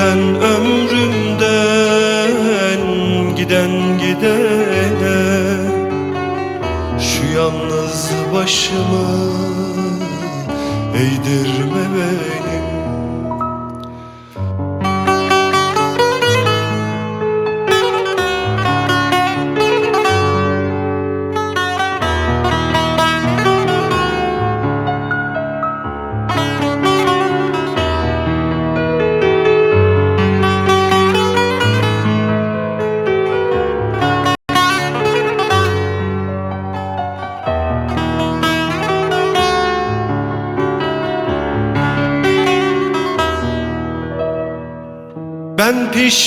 yüzden ömrümden giden gidene Şu yalnız başımı eğdirme benim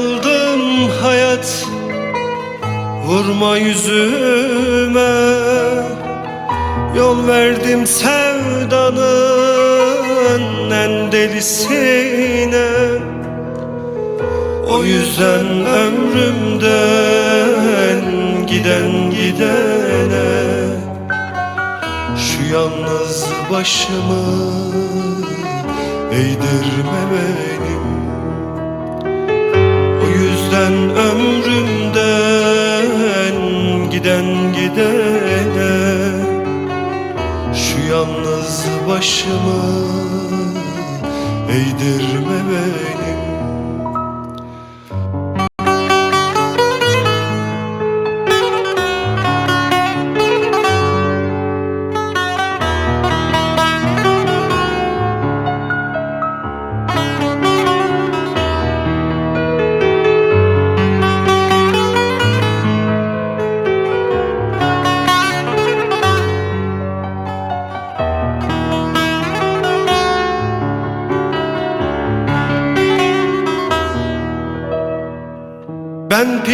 Ben yanıldım hayat Vurma yüzüme. Yol verdim sevdanın en delisine. O yüzden ömrümden giden gidene. Şu yalnız başımı eğdirme benim yüzden ömrümden giden gidene. Şu yalnız başımı eğdirme benim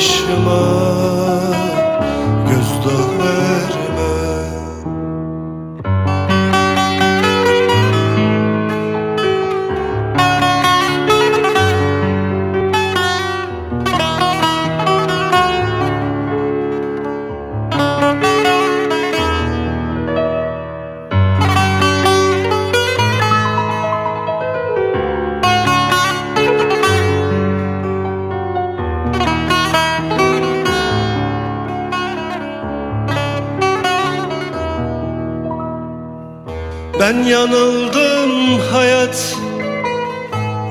öksüz başıma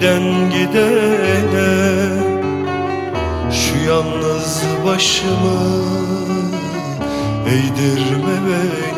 giden gidene Şu yalnız başımı eğdirme benim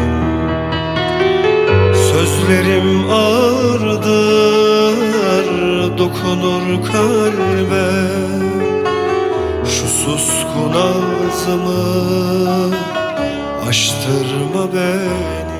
Sözlerim ağırdır dokunur kalbe. Şu suskun ağzımı açtırma beni